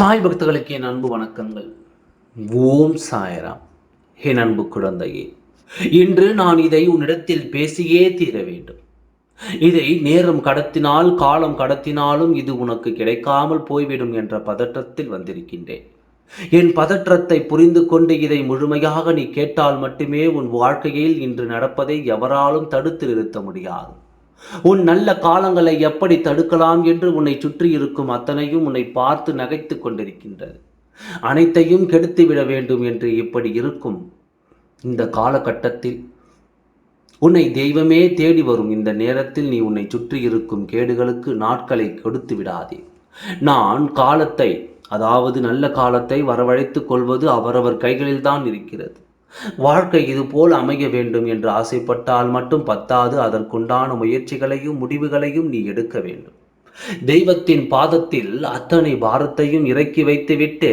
சாய் பக்தர்களுக்கு என் அன்பு வணக்கங்கள். ஓம் சாயராம். என் அன்பு குழந்தையே இன்று நான் இதை உன்னிடத்தில் பேசியே தீர வேண்டும். இதை நேரம் கடத்தினால் காலம் கடத்தினாலும் இது உனக்கு கிடைக்காமல் போய்விடும் என்ற பதற்றத்தில் வந்திருக்கின்றேன். என் பதற்றத்தை புரிந்து கொண்டு இதை முழுமையாக நீ கேட்டால் மட்டுமே உன் வாழ்க்கையில் இன்று நடப்பதை எவராலும் தடுத்து நிறுத்த முடியாது. உன் நல்ல காலங்களை எப்படி தடுக்கலாம் என்று உன்னை சுற்றி இருக்கும் அத்தனையும் உன்னை பார்த்து நகைத்து கொண்டிருக்கின்றது. அனைத்தையும் கெடுத்து விட வேண்டும் என்று இப்படி இருக்கும் இந்த காலகட்டத்தில் உன்னை தெய்வமே தேடி வரும் இந்த நேரத்தில் நீ உன்னை சுற்றி இருக்கும் கேடுகளுக்கு நாட்களை கொடுத்து விடாதே. நான் காலத்தை அதாவது நல்ல காலத்தை வரவழைத்துக் கொள்வது அவரவர் கைகளில்தான் இருக்கிறது. வாழ்க்கை இதுபோல் அமைய வேண்டும் என்று ஆசைப்பட்டால் மட்டும் பத்தாது. அதற்குண்டான முயற்சிகளையும் முடிவுகளையும் நீ எடுக்க வேண்டும். தெய்வத்தின் பாதத்தில் அத்தனை பாரத்தையும் இறக்கி வைத்துவிட்டு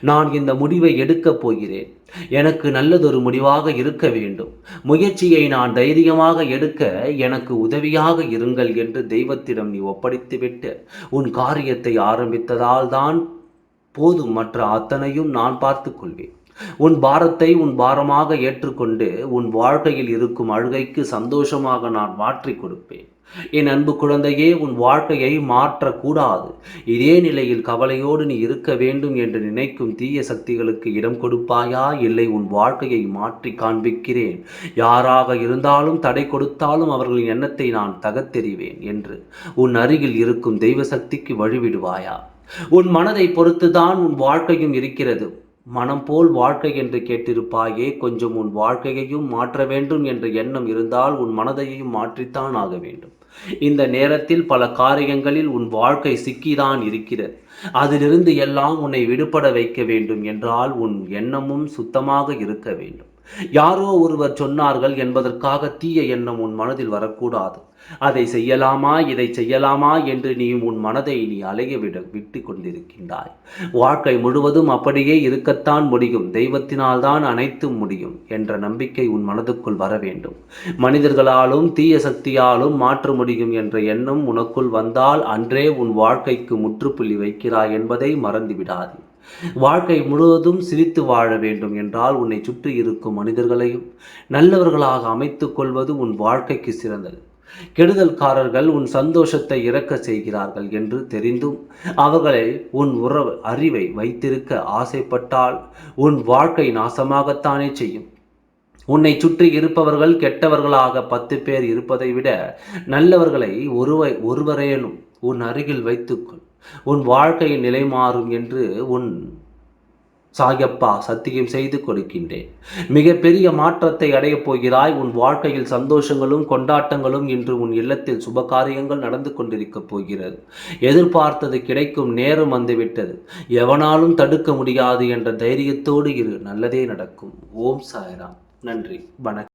நான் இந்த முடிவை எடுக்கப் போகிறேன். எனக்கு நல்லதொரு முடிவாக இருக்க வேண்டும். முயற்சியை நான் தைரியமாக எடுக்க எனக்கு உதவியாக இருங்கள் என்று தெய்வத்திடம் நீ ஒப்படைத்துவிட்டு உன் காரியத்தை ஆரம்பித்ததால் தான் போதும். மற்ற அத்தனையும் நான் பார்த்து கொள்வேன் உன் பாரத்தை உன் பாரமாக ஏற்றுக்கொண்டு உன் வாழ்க்கையில் இருக்கும் அழுகைக்கு சந்தோஷமாக நான் மாற்றி கொடுப்பேன். என் அன்பு குழந்தையே உன் வாழ்க்கையை மாற்றக்கூடாது. இதே நிலையில் கவலையோடு நீ இருக்க வேண்டும் என்று நினைக்கும் தீய சக்திகளுக்கு இடம் கொடுப்பாயா? இல்லை உன் வாழ்க்கையை மாற்றி காண்பிக்கிறேன். யாராக இருந்தாலும் தடை கொடுத்தாலும் அவர்களின் எண்ணத்தை நான் தகத்தெறிவேன் என்று உன் அருகில் இருக்கும் தெய்வ சக்திக்கு வழிவிடுவாயா? உன் மனதை பொறுத்துதான் உன் வாழ்க்கையும் இருக்கிறது. மனம் போல் வாழ்க்கை என்று கேட்டிருப்பாயே கொஞ்சம் உன் வாழ்க்கையையும் மாற்ற வேண்டும் என்ற எண்ணம் இருந்தால் உன் மனதையும் மாற்றித்தான் ஆக வேண்டும். இந்த நேரத்தில் பல காரியங்களில் உன் வாழ்க்கை சிக்கிதான் இருக்கிறது. அதிலிருந்து எல்லாம் உன்னை விடுபட வைக்க வேண்டும் என்றால் உன் எண்ணமும் சுத்தமாக இருக்க வேண்டும். யாரோ ஒருவர் சொன்னார்கள் என்பதற்காக தீய எண்ணம் உன் மனதில் வரக்கூடாது. அதை செய்யலாமா இதை செய்யலாமா என்று நீ உன் மனதை நீ அலைய விட விட்டு கொண்டிருக்கின்றாய். வாழ்க்கை முழுவதும் அப்படியே இருக்கத்தான் முடியும். தெய்வத்தினால்தான் அனைத்தும் முடியும் என்ற நம்பிக்கை உன் மனதுக்குள் வர வேண்டும். மனிதர்களாலும் தீய சக்தியாலும் மாற்ற முடியும் என்ற எண்ணம் உனக்குள் வந்தால் அன்றே உன் வாழ்க்கைக்கு முற்றுப்புள்ளி வைக்கிறாய் என்பதை மறந்துவிடாது. வாழ்க்கை முழுவதும் சிரித்து வாழ வேண்டும் என்றால் உன்னை சுற்றி இருக்கும் மனிதர்களையும் நல்லவர்களாக அமைத்துக் கொள்வது உன் வாழ்க்கைக்கு சிறந்தது. கெடுதல்காரர்கள் உன் சந்தோஷத்தை இறக்க செய்கிறார்கள் என்று தெரிந்தும் அவர்களை உன் உறவு அறிவை வைத்திருக்க ஆசைப்பட்டால் உன் வாழ்க்கை நாசமாகத்தானே செய்யும். உன்னை சுற்றி இருப்பவர்கள் கெட்டவர்களாக பத்து பேர் இருப்பதை விட நல்லவர்களை ஒருவை ஒருவரேனும் உன் அருகில் வைத்துக்கொள். உன் வாழ்க்கை நிலை மாறும் என்று உன் சாயப்பா சத்தியம் செய்து கொடுக்கின்றேன். மிகப்பெரிய மாற்றத்தை அடையப் போகிறாய். உன் வாழ்க்கையில் சந்தோஷங்களும் கொண்டாட்டங்களும் இன்று உன் இல்லத்தில் சுப காரியங்கள் நடந்து கொண்டிருக்கப் போகிறது. எதிர்பார்த்தது கிடைக்கும் நேரம் வந்துவிட்டது. எவனாலும் தடுக்க முடியாது என்ற தைரியத்தோடு இரு. நல்லதே நடக்கும். ஓம் சாய்ராம். நன்றி. வணக்கம்.